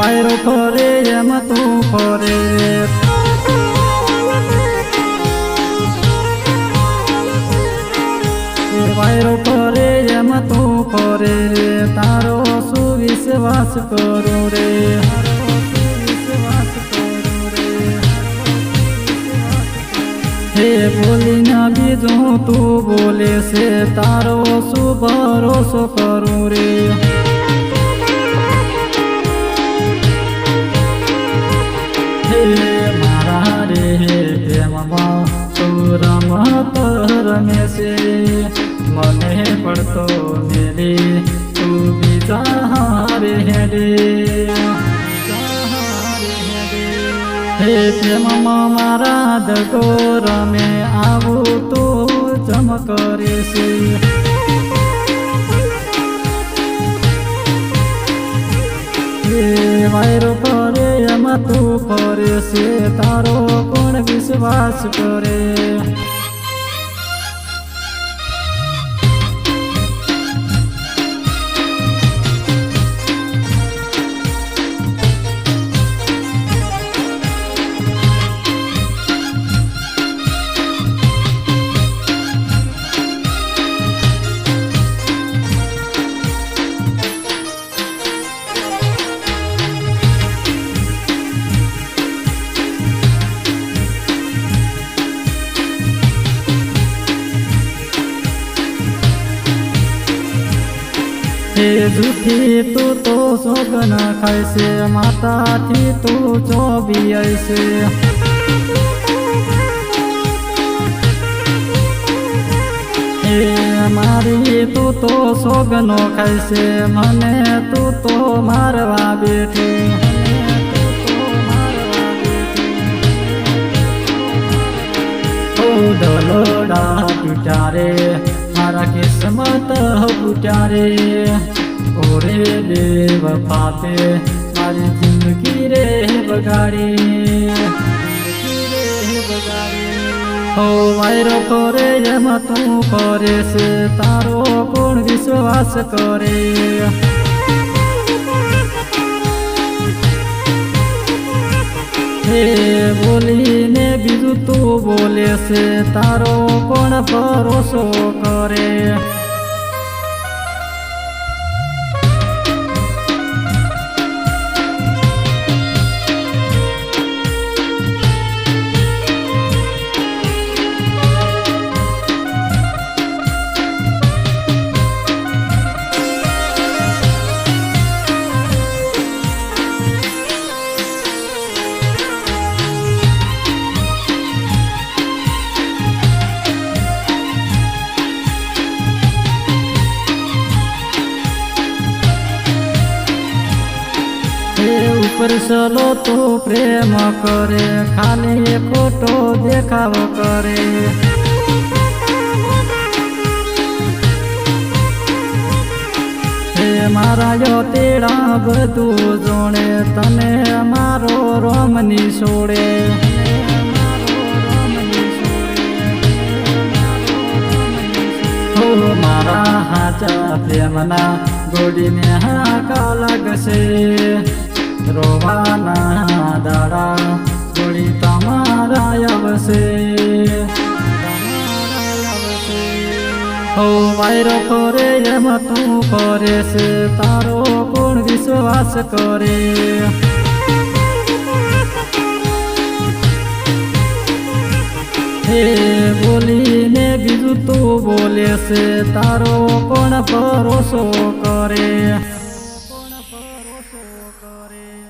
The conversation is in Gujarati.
વાયરો ફરે એમ તું ફરે. વાયરો ફરે એમ તું ફરે. તારો સુવિશ્વાસ કરું રે. હે બોલી ના બીજું તું બોલે છે. તારો શું ભરોસો કરું રે. પ્રેમમાં તું રમત છે મને પડતો મેરે તું બીજા હારે હેડે હે પ્રેમમાં મારા દગો રમે આવું તો જમ કરે છે વાયરો પરે એમાં તું ફરે છે, તારો વિશ્વાસ કરે. હે જૂઠી તું તો સોગન ખાઈશે માતાથી તું ચોબી હે મારી તું તો સોગનો ખાઈશે મને તું તો મારવા બેઠી. દલોડા તૂટ્યા રે મારા કિસ્મત ફૂટ્યા રે ઓરે દેવ પાપે મારી જિંદગી રે બગાડી. ઓ વાયરો કરે એમાં તું કરે છે, તારો કોણ વિશ્વાસ કરે? બોલીને બીજું તું બોલે છે, તારો ભરોસો કરે. એ તો પ્રેમ કરે, ખાલી ખોટો દેખાવ કરે. મારા યો તેડા બધું જોણે, તને મારો રોમની છોડે. મારા હાચા પ્રેમના ગોડીને હાકા લાગશે. રોવાના દાડા ગોળી તમારા આવશે હો વાયરો ફરે એમાં તું ફરે છે તારો કોણ વિશ્વાસ કરે હે બોલીને બીજું તું બોલે છે તારો કોણ ભરોસો કરે ভরসা করে